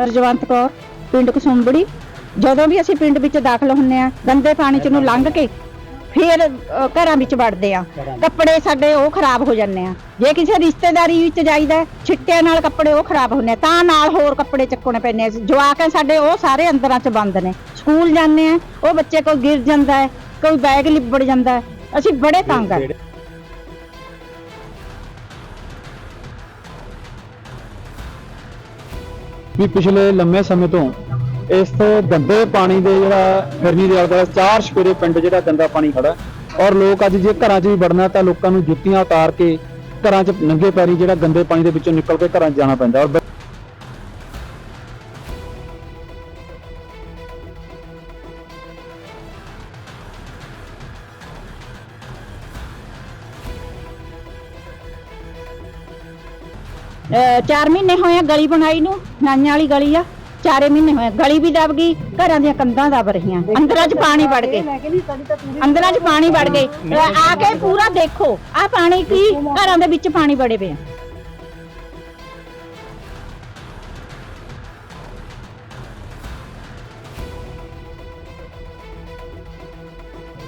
ਰਜਵੰਤ ਕੌਰ ਪਿੰਡ ਕਸੁੰਬੜੀ। ਜਦੋਂ ਵੀ ਅਸੀਂ ਪਿੰਡ ਵਿੱਚ ਦਾਖਲ ਹੁੰਨੇ ਆ ਗੰਦੇ ਪਾਣੀ ਚ ਨੂੰ ਲੰਘ ਕੇ ਫਿਰ ਅ, ਘਰਾਂ ਵਿੱਚ ਵੜਦੇ ਆ। ਕੱਪੜੇ ਸਾਡੇ ਉਹ ਖਰਾਬ ਹੋ ਜਾਂਦੇ ਆ। ਜੇ ਕਿਸੇ ਰਿਸ਼ਤੇਦਾਰੀ ਵਿੱਚ ਜਾਈਦਾ ਹੈ, ਛਿੱਟਿਆਂ ਨਾਲ ਕੱਪੜੇ ਉਹ ਖਰਾਬ ਹੁੰਦੇ ਆ। ਤਾਂ ਨਾਲ ਹੋਰ ਕੱਪੜੇ ਚੱਕਣੇ ਪੈਂਦੇ ਆ। ਜਵਾਕ ਆ ਸਾਡੇ ਉਹ ਸਾਰੇ ਅੰਦਰਾਂ ਚ ਬੰਦ ਨੇ। ਸਕੂਲ ਜਾਂਦੇ ਆ ਉਹ ਬੱਚੇ ਕੋਈ ਗਿਰ ਜਾਂਦਾ ਹੈ ਕੋਈ ਬੈਗ ਲਿਬੜ ਜਾਂਦਾ ਹੈ। ਅਸੀਂ ਬੜੇ ਤੰਗ ਆ। ਵੀ ਪਿਛਲੇ ਲੰਮੇ ਸਮੇਂ ਤੋਂ ਇਸ ਗੰਦੇ ਪਾਣੀ ਦੇ ਜਿਹੜਾ ਫਿਰਨੀ ਦੇ ਆਲੇ ਚਾਰ ਸਪੇਰੇ ਪਿੰਡ ਜਿਹੜਾ ਗੰਦਾ ਪਾਣੀ ਖੜਾ ਔਰ ਲੋਕ ਅੱਜ ਜੇ ਘਰਾਂ 'ਚ ਵੀ ਵੜਨਾ ਤਾਂ ਲੋਕਾਂ ਨੂੰ ਜੁੱਤੀਆਂ ਉਤਾਰ ਕੇ ਘਰਾਂ 'ਚ ਨੰਗੇ ਪੈਰੀ ਜਿਹੜਾ ਗੰਦੇ ਪਾਣੀ ਦੇ ਵਿੱਚੋਂ ਨਿਕਲ ਕੇ ਘਰਾਂ 'ਚ ਜਾਣਾ ਪੈਂਦਾ। ਔਰ ਬ- ਚਾਰ ਮਹੀਨੇ ਹੋਏ ਆ ਗਲੀ ਬਣਾਈ ਨੂੰ, ਨਾਈਆਂ ਵਾਲੀ ਗਲੀ ਆ, ਚਾਰੇ ਮਹੀਨੇ ਹੋਏ ਗਲੀ ਵੀ ਦਬ ਗਈ, ਘਰਾਂ ਦੀਆਂ ਕੰਧਾਂ ਦਬ ਰਹੀਆਂ। ਅੰਦਰਾਂ 'ਚ ਪਾਣੀ ਵੜ ਗਏ। ਅੰਦਰਾਂ 'ਚ ਪਾਣੀ ਵੜ ਗਏ। ਆ ਕੇ ਪੂਰਾ ਦੇਖੋ ਆ ਪਾਣੀ ਕੀ ਘਰਾਂ ਦੇ ਵਿੱਚ ਪਾਣੀ ਬੜੇ ਪਏ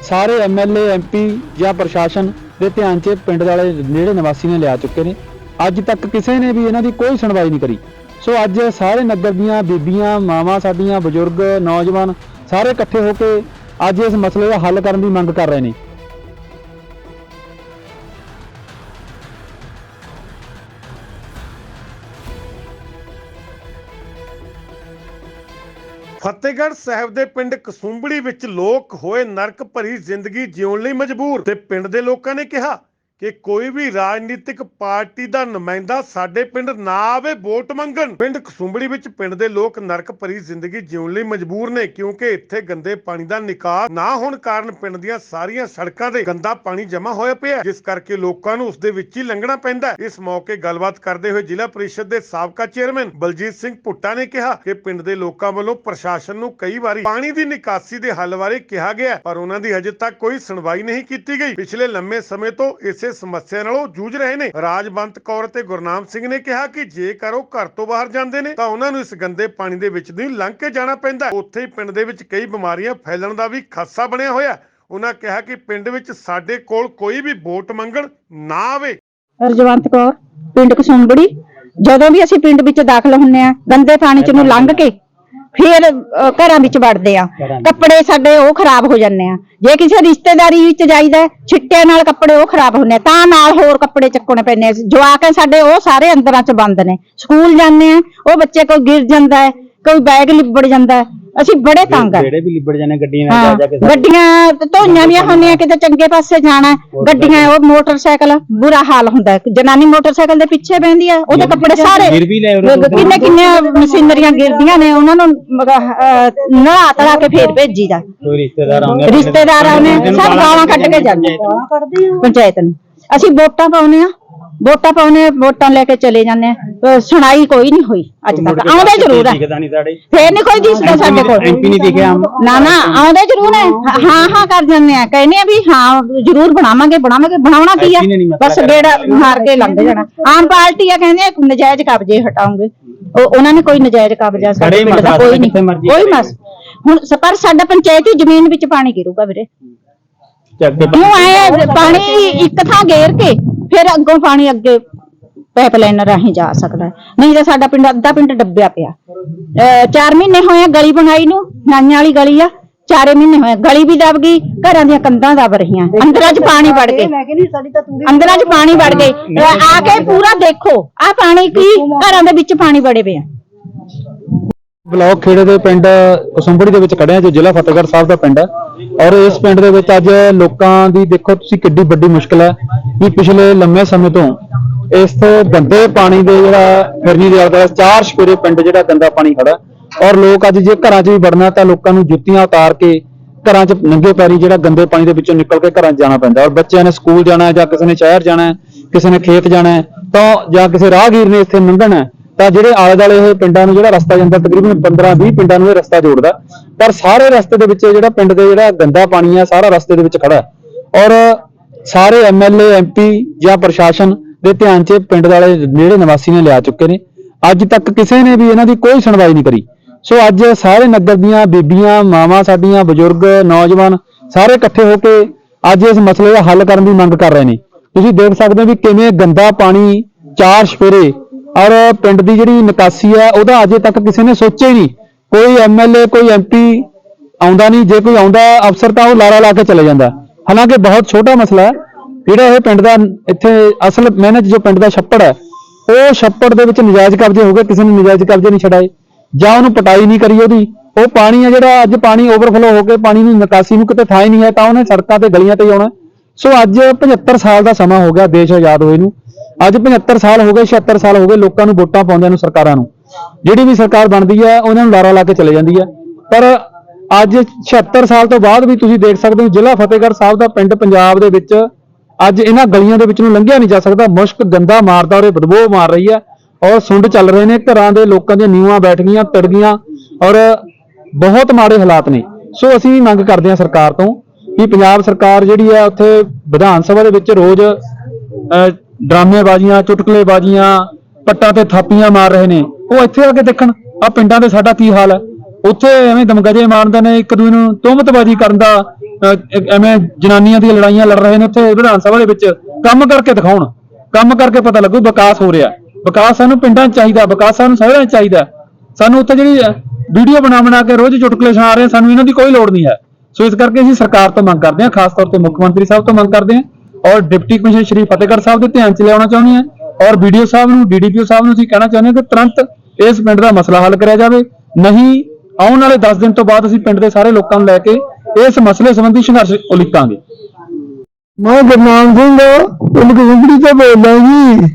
ਸਾਰੇ ਐਮਐਲਏ ਐਮਪੀ ਜਾਂ ਪ੍ਰਸ਼ਾਸਨ ਦੇ ਧਿਆਨ 'ਚ ਪਿੰਡ ਵਾਲੇ ਨੇੜੇ ਨਿਵਾਸੀ ਨੇ ਲਿਆ ਚੁੱਕੇ ਨੇ। ਅੱਜ ਤੱਕ ਕਿਸੇ ਨੇ ਵੀ ਇਹਨਾਂ ਦੀ ਕੋਈ ਸੁਣਵਾਈ ਨਹੀਂ ਕਰੀ। ਸੋ ਅੱਜ ਸਾਰੇ ਨਗਰ ਦੀਆਂ ਬੀਬੀਆਂ, ਮਾਵਾਂ, ਸਾਡੀਆਂ ਬਜ਼ੁਰਗ, ਨੌਜਵਾਨ ਸਾਰੇ ਇਕੱਠੇ ਹੋ ਕੇ ਅੱਜ ਇਸ ਮਸਲੇ ਦਾ ਹੱਲ ਕਰਨ ਦੀ ਮੰਗ ਕਰ ਰਹੇ ਨੇ। ਫਤਿਹਗੜ੍ਹ ਸਾਹਿਬ ਦੇ ਪਿੰਡ ਕਸੂੰਬੜੀ ਵਿੱਚ ਲੋਕ ਹੋਏ ਨਰਕ ਭਰੀ ਜ਼ਿੰਦਗੀ ਜਿਉਣ ਲਈ ਮਜਬੂਰ ਤੇ ਪਿੰਡ ਦੇ ਲੋਕਾਂ ਨੇ ਕਿਹਾ ਕਿ ਕੋਈ ਵੀ ਰਾਜਨੀਤਿਕ ਪਾਰਟੀ ਦਾ ਨੁਮਾਇੰਦਾ ਸਾਡੇ ਪਿੰਡ ਨਾ ਆਵੇ, ਵੋਟ ਮੰਗਣ। ਪਿੰਡ ਕਸੁੰਬੜੀ ਵਿੱਚ ਪਿੰਡ ਦੇ ਲੋਕ ਨਰਕ ਭਰੀ ਜ਼ਿੰਦਗੀ ਜਿਉਣ ਲਈ ਮਜਬੂਰ ਨੇ, ਕਿਉਂਕਿ ਇੱਥੇ ਗੰਦੇ ਪਾਣੀ ਦਾ ਨਿਕਾਸ ਨਾ ਹੋਣ ਕਾਰਨ ਪਿੰਡ ਦੀਆਂ ਸਾਰੀਆਂ ਸੜਕਾਂ ਤੇ ਗੰਦਾ ਪਾਣੀ ਜਮ੍ਹਾਂ ਹੋਇਆ ਪਿਆ ਜਿਸ ਕਰਕੇ ਲੋਕਾਂ ਨੂੰ ਉਸ ਦੇ ਵਿੱਚ ਹੀ ਲੰਘਣਾ ਪੈਂਦਾ ਇਸ ਮੌਕੇ ਗੱਲਬਾਤ ਕਰਦੇ ਹੋਏ ਜ਼ਿਲ੍ਹਾ ਪ੍ਰੀਸ਼ਦ ਦੇ ਸਾਬਕਾ ਚੇਅਰਮੈਨ ਬਲਜੀਤ ਸਿੰਘ ਭੁੱਟਾ ਨੇ ਕਿਹਾ ਕਿ ਪਿੰਡ ਦੇ ਲੋਕਾਂ ਵੱਲੋਂ ਪ੍ਰਸ਼ਾਸਨ ਨੂੰ ਕਈ ਵਾਰੀ ਪਾਣੀ ਦੀ ਨਿਕਾਸੀ ਦੇ ਹੱਲ ਬਾਰੇ ਕਿਹਾ ਗਿਆ ਪਰ ਉਹਨਾਂ ਦੀ ਹਜੇ ਤੱਕ ਕੋਈ ਸੁਣਵਾਈ ਨਹੀਂ ਕੀਤੀ ਗਈ। ਪਿਛਲੇ ਲੰਮੇ ਸਮੇਂ ਤੋਂ ਇਸ ਸਮੱਸਿਆ ਨਾਲ ਉਹ ਜੂਝ ਰਹੇ ਨੇ। ਰਾਜਵੰਤ ਕੌਰ ਤੇ ਗੁਰਨਾਮ ਸਿੰਘ ਨੇ ਕਿਹਾ ਕਿ ਜੇਕਰ ਉਹ ਘਰ ਤੋਂ ਬਾਹਰ ਜਾਂਦੇ ਨੇ, ਤਾਂ ਉਹਨਾਂ ਨੂੰ ਇਸ ਗੰਦੇ ਪਾਣੀ ਦੇ ਵਿੱਚ ਦੀ ਲੰਘ ਕੇ ਜਾਣਾ ਪੈਂਦਾ। ਉੱਥੇ ਹੀ ਪਿੰਡ ਦੇ ਵਿੱਚ ਕਈ ਬਿਮਾਰੀਆਂ ਫੈਲਣ ਦਾ ਵੀ ਖਾਸਾ ਬਣਿਆ ਹੋਇਆ। ਉਹਨਾਂ ਕਿਹਾ ਕਿ ਪਿੰਡ ਵਿੱਚ ਸਾਡੇ ਕੋਲ ਕੋਈ ਵੀ ਵੋਟ ਮੰਗਣ ਨਾ ਆਵੇ। ਰਜਵੰਤ ਕੌਰ, ਪਿੰਡ ਕਸੁੰਬੜੀ, ਜਦੋਂ ਵੀ ਅਸੀਂ ਪਿੰਡ ਵਿੱਚ ਦਾਖਲ ਹੁੰਨੇ ਆ, ਗੰਦੇ ਪਾਣੀ ਚ ਨੂੰ ਲੰਘ ਕੇ ਫਿਰ ਘਰਾਂ ਵਿੱਚ ਵੜਦੇ ਆ। ਕੱਪੜੇ ਸਾਡੇ ਉਹ ਖਰਾਬ ਹੋ ਜਾਂਦੇ ਆ। ਜੇ ਕਿਸੇ ਰਿਸ਼ਤੇਦਾਰੀ ਵਿੱਚ ਜਾਈਦਾ ਹੈ, ਛਿੱਟਿਆਂ ਨਾਲ ਕੱਪੜੇ ਉਹ ਖਰਾਬ ਹੁੰਦੇ ਆ। ਤਾਂ ਨਾਲ ਹੋਰ ਕੱਪੜੇ ਚੱਕਣੇ ਪੈਂਦੇ ਆ। ਜਵਾਕ ਆ ਸਾਡੇ ਉਹ ਸਾਰੇ ਅੰਦਰਾਂ ਚ ਬੰਦ ਨੇ। ਸਕੂਲ ਜਾਂਦੇ ਆ ਉਹ ਬੱਚੇ ਕੋਈ ਗਿਰ ਜਾਂਦਾ ਹੈ ਕੋਈ ਬੈਗ ਲਿਬੜ ਜਾਂਦਾ ਹੈ। ਅਸੀਂ ਬੜੇ ਤੰਗ ਆ। ਜਿਹੜੇ ਵੀ ਲਿਬੜ ਜਾਣੇ ਗੱਡੀਆਂ ਹਾਂ ਗੱਡੀਆਂ ਤੇ ਧੋਈਆਂ ਵੀ ਹੁੰਦੀਆਂ ਕਿਤੇ ਚੰਗੇ ਪਾਸੇ ਜਾਣਾ ਹੈ। ਗੱਡੀਆਂ ਉਹ ਮੋਟਰਸਾਈਕਲ ਬੁਰਾ ਹਾਲ ਹੁੰਦਾ ਹੈ। ਜਨਾਨੀ ਮੋਟਰਸਾਈਕਲ ਦੇ ਪਿੱਛੇ ਬਹਿੰਦੀ ਆ ਉਹਦੇ ਕੱਪੜੇ ਸਾਰੇ ਗਿਰ ਵੀ ਲੈ ਉਰੇ ਤੋਂ। ਕਿੰਨੇ ਕਿੰਨੇ ਮਸ਼ੀਨਰੀਆਂ ਗਿਰਦੀਆਂ ਨੇ ਉਹਨਾਂ ਨੂੰ ਨਹਾ ਤੜਾ ਕੇ ਫੇਰ ਭੇਜੀਦਾ। ਕੋਈ ਰਿਸ਼ਤੇਦਾਰ ਆਉਂਦੇ ਰਿਸ਼ਤੇਦਾਰ ਆਉਣੇ ਸਭ ਗਾਲਾਂ ਕੱਢ ਕੇ ਜਾਂਦੇ ਪੰਚਾਇਤ ਨੂੰ। ਅਸੀਂ ਵੋਟਾਂ ਪਾਉਨੇ ਆ। ਵੋਟਾਂ ਪਾਉਨੇ ਵੋਟਾਂ ਲੈ ਕੇ ਚਲੇ ਜਾਂਦੇ ਆ। ਅਹ ਸੁਣਾਈ ਕੋਈ ਨਹੀਂ ਹੋਈ ਅੱਜ ਤੱਕ। ਆਉਂਦੇ ਜ਼ਰੂਰ ਆ। ਦਿਖਦਾ ਨਹੀਂ ਸਾਡੇ ਫੇਰ ਨਹੀਂ ਕੋਈ ਦਿਸਦਾ ਸਾਡੇ ਕੋਲ। ਐਮਪੀ ਨਹੀਂ ਦਿਖਿਆ। ਨਾ ਨਾ ਆਉਂਦੇ ਜ਼ਰੂਰ ਹੈ ਹਾਂ ਹਾਂ ਕਰ ਜਾਂਦੇ ਆ। ਕਹਿੰਦੇ ਆ ਵੀ ਹਾਂ ਜ਼ਰੂਰ ਬਣਾਵਾਂਗੇ ਬਣਾਵਾਂਗੇ ਬਣਾਉਣਾ ਕੀ ਆ? ਬਸ ਗੇੜਾ ਮਾਰ ਕੇ ਲੰਘ ਜਾਣਾ। ਆਮ ਪਾਰਟੀ ਆ ਕਹਿੰਦੇ ਆ ਨਜਾਇਜ਼ ਕਬਜ਼ੇ ਹਟਾਉਂਗੇ ਉਹ ਉਹਨਾਂ ਨੇ ਕੋਈ ਨਜਾਇਜ਼ ਕਬਜ਼ਾ ਸਾਡੇ ਪਿੰਡ ਦਾ ਕੋਈ ਨਹੀਂ। ਕੋਈ। ਮਸ ਹੁਣ ਸ- ਪਰ ਸਾਡਾ ਪੰਚਾਇਤੀ ਜ਼ਮੀਨ ਵਿੱਚ ਪਾਣੀ ਗਿਰੂਗਾ ਵੀਰੇ। ਚੱਕ ਕੇ ਪਾਣੀ ਇੱਕ ਥਾਂ ਗੇਰ ਕੇ ਫਿਰ ਅੱਗੋਂ ਪਾਣੀ ਅੱਗੇ ਪਾਈਪਲਾਈਨ ਰਾਹੀਂ ਜਾ ਸਕਦਾ। ਹੈ। ਨਹੀਂ ਤਾਂ ਸਾਡਾ ਪਿੰਡ ਅੱਧਾ ਪਿੰਡ ਡੱਬਿਆ ਪਿਆ। ਅਹ ਚਾਰ ਮਹੀਨੇ ਹੋਏ ਆ ਗਲੀ ਬਣਾਈ ਨੂੰ ਨਾਈਆਂ ਵਾਲੀ ਗਲੀ ਆ ਚਾਰੇ ਮਹੀਨੇ ਹੋਏ ਆ। ਗਲੀ ਵੀ ਦਬ ਗਈ ਘਰਾਂ ਦੀਆਂ ਕੰਧਾਂ ਦਬ ਰਹੀਆਂ। ਅੰਦਰਾਂ 'ਚ ਪਾਣੀ ਵੜ ਗਏ। ਅੰਦਰਾਂ 'ਚ ਪਾਣੀ ਵੜ ਗਏ। ਅਹ ਆ ਕੇ ਪੂਰਾ ਦੇਖੋ ਆ ਪਾਣੀ ਕੀ ਘਰਾਂ ਦੇ ਵਿੱਚ ਪਾਣੀ ਬੜੇ ਪਏ ਆ ਬਲਾਕ ਖੇੜੇ ਦੇ ਪਿੰਡ ਕਸੁੰਬੜੀ ਦੇ ਵਿੱਚ ਖੜੇ ਆ ਜੋ ਜ਼ਿਲ੍ਹਾ ਫਤਿਹਗੜ੍ਹ ਸਾਹਿਬ ਦਾ ਪਿੰਡ ਹੈ ਔਰ ਇਸ ਪਿੰਡ ਦੇ ਵਿੱਚ ਅੱਜ ਲੋਕਾਂ ਦੀ ਦੇਖੋ ਤੁਸੀਂ ਕਿੱਡੀ ਵੱਡੀ ਮੁਸ਼ਕਲ ਹੈ ਵੀ ਪਿਛਲੇ ਲੰਮੇ ਸਮੇਂ ਤੋਂ ਇਸ ਗੰਦੇ ਪਾਣੀ ਦੇ ਜਿਹੜਾ ਫਿਰਨੀ ਦੇ ਆਲੇ ਚਾਰ ਸਪੇਰੇ ਪਿੰਡ ਜਿਹੜਾ ਗੰਦਾ ਪਾਣੀ ਖੜਾ। ਔਰ ਲੋਕ ਅੱਜ ਜੇ ਘਰਾਂ 'ਚ ਵੀ ਵੜਨਾ ਤਾਂ ਲੋਕਾਂ ਨੂੰ ਜੁੱਤੀਆਂ ਉਤਾਰ ਕੇ ਘਰਾਂ 'ਚ ਨੰਗੇ ਪੈਰੀ ਜਿਹੜਾ ਗੰਦੇ ਪਾਣੀ ਦੇ ਵਿੱਚੋਂ ਨਿਕਲ ਕੇ ਘਰਾਂ 'ਚ ਜਾਣਾ ਪੈਂਦਾ ਔਰ ਬੱਚਿਆਂ ਨੇ ਸਕੂਲ ਜਾਣਾ ਜਾਂ ਕਿਸੇ ਨੇ ਸ਼ਹਿਰ ਜਾਣਾ ਕਿਸੇ ਨੇ ਖੇਤ ਜਾਣਾ ਤਾਂ ਜਾਂ ਕਿਸੇ ਰਾਹਗੀਰ ਨੇ ਇੱਥੇ ਲੰਘਣਾ ਤਾਂ ਜਿਹੜੇ ਆਲੇ ਦੁਆਲੇ ਇਹ ਪਿੰਡਾਂ ਨੂੰ ਜਿਹੜਾ ਰਸਤਾ ਜਾਂਦਾ, ਤਕਰੀਬਨ 15 20 ਪਿੰਡਾਂ ਨੂੰ ਇਹ ਰਸਤਾ ਜੋੜਦਾ। ਪਰ ਸਾਰੇ ਰਸਤੇ ਦੇ ਵਿੱਚ ਜਿਹੜਾ ਪਿੰਡ ਦੇ ਜਿਹੜਾ ਗੰਦਾ ਪਾਣੀ ਆ, ਸਾਰਾ ਰਸਤੇ ਦੇ ਵਿੱਚ ਖੜਾ ਔਰ ਸਾਰੇ ਐਮਐਲਏ ਐਮਪੀ ਜਾਂ ਪ੍ਰਸ਼ਾਸਨ ਦੇ ਧਿਆਨ 'ਚ ਪਿੰਡ ਵਾਲੇ ਨੇੜੇ ਨਿਵਾਸੀ ਨੇ ਲਿਆ ਚੁੱਕੇ ਨੇ। ਅੱਜ ਤੱਕ ਕਿਸੇ ਨੇ ਵੀ ਇਹਨਾਂ ਦੀ ਕੋਈ ਸੁਣਵਾਈ ਨਹੀਂ ਕਰੀ। ਸੋ ਅੱਜ ਸਾਰੇ ਨਗਰ ਦੀਆਂ ਬੀਬੀਆਂ, ਮਾਵਾਂ ਸਾਡੀਆਂ, ਬਜ਼ੁਰਗ, ਨੌਜਵਾਨ ਸਾਰੇ ਇਕੱਠੇ ਹੋ ਕੇ ਅੱਜ ਇਸ ਮਸਲੇ ਦਾ ਹੱਲ ਕਰਨ ਦੀ ਮੰਗ ਕਰ ਰਹੇ ਨੇ। ਤੁਸੀਂ ਦੇਖ ਸਕਦੇ ਹੋ ਵੀ ਕਿਵੇਂ ਗੰਦਾ ਪਾਣੀ ਚਾਰ ਸਪੇਰੇ ਔਰ ਪਿੰਡ ਦੀ ਜਿਹੜੀ ਨਿਕਾਸੀ ਹੈ ਉਹਦਾ ਅਜੇ ਤੱਕ ਕਿਸੇ ਨੇ ਸੋਚਿਆ ਹੀ ਨਹੀਂ। ਕੋਈ ਐਮਐਲਏ ਕੋਈ ਐਮਪੀ ਆਉਂਦਾ ਨਹੀਂ। ਜੇ ਕੋਈ ਆਉਂਦਾ ਅਫਸਰ ਤਾਂ ਉਹ ਲਾਰਾ ਲਾ ਕੇ ਚਲੇ ਜਾਂਦਾ। ਹਾਲਾਂਕਿ ਬਹੁਤ ਛੋਟਾ ਮਸਲਾ ਹੈ। ਜਿਹੜਾ ਇਹ ਪਿੰਡ ਦਾ ਇੱਥੇ ਅਸਲ ਮਿਹਨਤ ਜੋ ਪਿੰਡ ਦਾ ਛੱਪੜ ਹੈ, ਉਹ ਛੱਪੜ ਦੇ ਵਿੱਚ ਨਜਾਇਜ਼ ਕਬਜ਼ੇ ਹੋ ਗਏ। ਕਿਸੇ ਨੇ ਨਜਾਇਜ਼ ਕਬਜ਼ੇ ਨਹੀਂ ਛਡਾਏ। ਜਾਂ ਉਹਨੂੰ ਪਟਾਈ ਨਹੀਂ ਕਰੀ ਉਹਦੀ। ਉਹ ਪਾਣੀ ਹੈ ਜਿਹੜਾ, ਅੱਜ ਪਾਣੀ ਓਵਰਫਲੋ ਹੋ ਕੇ ਪਾਣੀ ਨੂੰ ਨਿਕਾਸੀ ਨੂੰ ਕਿਤੇ ਥਾਂ ਹੀ ਨਹੀਂ ਹੈ, ਤਾਂ ਉਹਨੇ ਸੜਕਾਂ ਤੇ ਗਲੀਆਂ ਤੇ ਆਉਣਾ। ਸੋ ਅੱਜ 75 ਸਾਲ ਦਾ ਸਮਾਂ ਹੋ ਗਿਆ, ਦੇਸ਼ ਆਜ਼ਾਦ ਹੋਏ ਨੂੰ। ਅੱਜ 75 ਸਾਲ ਹੋ ਗਏ 76 ਸਾਲ ਹੋ ਗਏ ਲੋਕਾਂ ਨੂੰ ਵੋਟਾਂ ਪਾਉਂਦਿਆਂ ਨੂੰ ਸਰਕਾਰਾਂ ਨੂੰ। ਜਿਹੜੀ ਵੀ ਸਰਕਾਰ ਬਣਦੀ ਹੈ ਉਹਨਾਂ ਨੂੰ ਲਾਰਾ ਲਾ ਕੇ ਚਲੇ ਜਾਂਦੀ ਹੈ। ਪਰ ਅੱਜ 76 ਸਾਲ ਤੋਂ ਬਾਅਦ ਵੀ ਤੁਸੀਂ ਦੇਖ ਸਕਦੇ ਹੋ ਜ਼ਿਲ੍ਹਾ ਫਤਿਹਗੜ੍ਹ ਸਾਹਿਬ ਦਾ ਪਿੰਡ ਪੰਜਾਬ ਦੇ ਵਿੱਚ ਅੱਜ ਇਹਨਾਂ ਗਲੀਆਂ ਦੇ ਵਿੱਚ ਨੂੰ ਲੰਘਿਆ ਨਹੀਂ ਜਾ ਸਕਦਾ। ਮੁਸ਼ਕ ਗੰਦਾ ਮਾਰਦਾ ਔਰ ਇਹ ਬਦਬੂ ਮਾਰ ਰਹੀ ਹੈ ਔਰ ਸੁੰਡ ਚੱਲ ਰਹੇ ਨੇ। ਘਰਾਂ ਦੇ ਲੋਕਾਂ ਦੀਆਂ ਨੀਵਾਂ ਬੈਠ ਗਈਆਂ ਤੜ ਗਈਆਂ ਔਰ ਬਹੁਤ ਮਾੜੇ ਹਾਲਾਤ ਨੇ। ਸੋ ਅਸੀਂ ਮੰਗ ਕਰਦੇ ਹਾਂ ਸਰਕਾਰ ਤੋਂ ਕਿ ਪੰਜਾਬ ਸਰਕਾਰ ਜਿਹੜੀ ਹੈ ਉੱਥੇ ਵਿਧਾਨ ਸਭਾ ਦੇ ਵਿੱਚ ਰੋਜ਼ ਅਹ, ਡਰਾਮੇਬਾਜ਼ੀਆਂ ਚੁਟਕਲੇਬਾਜ਼ੀਆਂ ਪੱਟਾਂ ਤੇ ਥਾਪੀਆਂ ਮਾਰ ਰਹੇ ਨੇ। ਉਹ ਇੱਥੇ ਆ ਕੇ ਦੇਖਣ ਆ ਪਿੰਡਾਂ ਦੇ ਸਾਡਾ ਕੀ ਹਾਲ ਹੈ? ਉੱਥੇ ਐਵੇਂ ਦਮਗਜੇ ਮਾਰਦੇ ਨੇ ਇੱਕ ਦੂਜੇ ਨੂੰ ਤੁਹਮਤਬਾਜ਼ੀ ਕਰਨ ਦਾ ਅਹ, ਐਵੇਂ ਜਨਾਨੀਆਂ ਦੀਆਂ ਲੜਾਈਆਂ ਲੜ ਰਹੇ ਨੇ ਉੱਥੇ ਵਿਧਾਨ ਸਭਾ ਦੇ ਵਿੱਚ। ਕੰਮ ਕਰਕੇ ਦਿਖਾਉਣ ਕੰਮ ਕਰਕੇ ਪਤਾ ਲੱਗੂ ਵਿਕਾਸ ਹੋ ਰਿਹਾ। ਵਿਕਾਸ ਸਾਨੂੰ ਪਿੰਡਾਂ 'ਚ ਚਾਹੀਦਾ ਵਿਕਾਸ ਸਾਨੂੰ ਸ਼ਹਿਰਾਂ 'ਚ ਚਾਹੀਦਾ। ਸਾਨੂੰ ਉੱਥੇ ਜਿਹੜੀ ਵੀਡੀਓ ਬਣਾ ਬਣਾ ਕੇ ਰੋਜ਼ ਚੁਟਕਲੇ ਸੁਣਾ ਰਹੇ ਆ, ਸਾਨੂੰ ਇਹਨਾਂ ਦੀ ਕੋਈ ਲੋੜ ਨਹੀਂ ਹੈ। ਸੋ ਇਸ ਕਰਕੇ ਅਸੀਂ ਸਰਕਾਰ ਤੋਂ ਮੰਗ ਕਰਦੇ ਹਾਂ ਖਾਸ ਤੌਰ ਤੇ ਮੁੱਖ ਮੰਤਰੀ ਸਾਹਿਬ ਤੋਂ ਮੰਗ ਕਰਦੇ ਹਾਂ ਔਰ ਡਿਪਟੀ ਕਮਿਸ਼ਨਰ ਸ਼੍ਰੀ ਫਤਿਹਗੜ੍ਹ ਸਾਹਿਬ ਦੇ ਧਿਆਨ 'ਚ ਲਿਆਉਣਾ ਚਾਹੁੰਦੇ ਹਾਂ ਔਰ ਵੀਡੀਓ ਸਾਹਿਬ ਨੂੰ, ਡੀਡੀਪੀਓ ਸਾਹਿਬ ਨੂੰ ਅਸੀਂ ਕਹਿਣਾ ਚਾਹੁੰਦੇ ਹਾਂ ਕਿ ਤੁਰੰਤ ਇਸ ਪਿੰਡ ਦਾ ਮਸਲਾ ਹੱਲ ਕਰਿਆ ਜਾਵੇ। ਨਹੀਂ, ਆਉਣ ਵਾਲੇ 10 ਦਿਨ ਤੋਂ ਬਾਅਦ ਅਸੀਂ ਪਿੰਡ ਦੇ ਸਾਰੇ ਲੋਕਾਂ ਨੂੰ ਲੈ ਕੇ ਇਸ ਮਸਲੇ ਸੰਬੰਧੀ ਸੰਘਰਸ਼ ਉਲੀਕਾਂਗੇ। ਮੈਂ ਗੁਰਨਾਮ ਸਿੰਘ ਪਿੰਡ ਕਸੁੰਬੜੀ ਤੋਂ ਬੋਲਦਾ ਜੀ।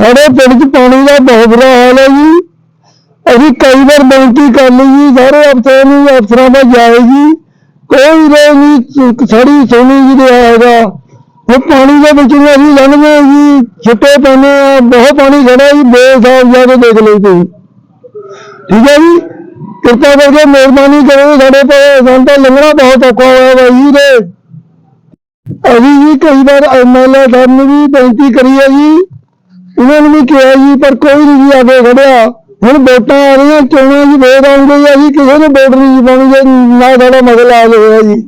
ਸਾਡੇ ਪਿੰਡ 'ਚ ਪਾਣੀ ਦਾ ਬਹੁਤ ਬੁਰਾ ਹਾਲ ਹੈ ਜੀ। ਅਸੀਂ ਕਈ ਵਾਰ ਬੇਨਤੀ ਕਰ ਲਈ ਜੀ, ਸਾਰੇ ਅਫਸਰਾਂ ਨੂੰ, ਅਫਸਰਾਂ ਦਾ ਜਾਏ ਜੀ। ਕੋਈ ਰੋਜ਼ ਨਹੀਂ ਛੜੀ ਸੋਣੀ ਜੀ ਰਿਹਾ ਹੈਗਾ। ਉਹ ਪਾਣੀ ਦੇ ਵਿੱਚ ਨੂੰ ਅਸੀਂ ਲੰਘਦੇ ਹਾਂ ਜੀ, ਛਿੱਟੇ ਪੈਣੇ ਆ ਬਹੁਤ ਪਾਣੀ ਖੜਾ ਜੀ, ਬੇਸਾਬ ਜਾ ਕੇ ਦੇਖ ਲਈ ਤੁਸੀਂ। ਠੀਕ ਹੈ ਜੀ? ਕਿਰਪਾ ਕਰਕੇ ਮਿਹਰਬਾਨੀ ਕਰੋ ਸਾਡੇ ਕੋਲ, ਸਾਨੂੰ ਲੰਘਣਾ ਬਹੁਤ ਔਖਾ ਹੋਇਆ ਵਾ ਜੀ ਦੇ ਅਸੀਂ ਜੀ ਕਈ ਵਾਰ ਐਮਐਲਏ ਸਾਹਿਬ ਨੂੰ ਵੀ ਬੇਨਤੀ ਕਰੀ ਹੈ ਜੀ। ਉਹਨਾਂ ਨੂੰ ਵੀ ਕਿਹਾ ਜੀ, ਪਰ ਕੋਈ ਨਹੀਂ ਜੀ ਆਗੇ ਖੜਿਆ। ਹੁਣ ਵੋਟਾਂ ਆ ਰਹੀਆਂ, ਚੋਣਾਂ ਜੀ, ਵੋਟ ਆਉਂਦੇ ਜੀ ਅਸੀਂ ਕਿਸੇ ਨੂੰ ਵੋਟ ਨਹੀਂ ਜੀ ਪਾਉਣੀ, ਜੇ ਨਾ ਸਾਡਾ ਮਸਲਾ ਆ ਹੋਇਆ ਜੀ।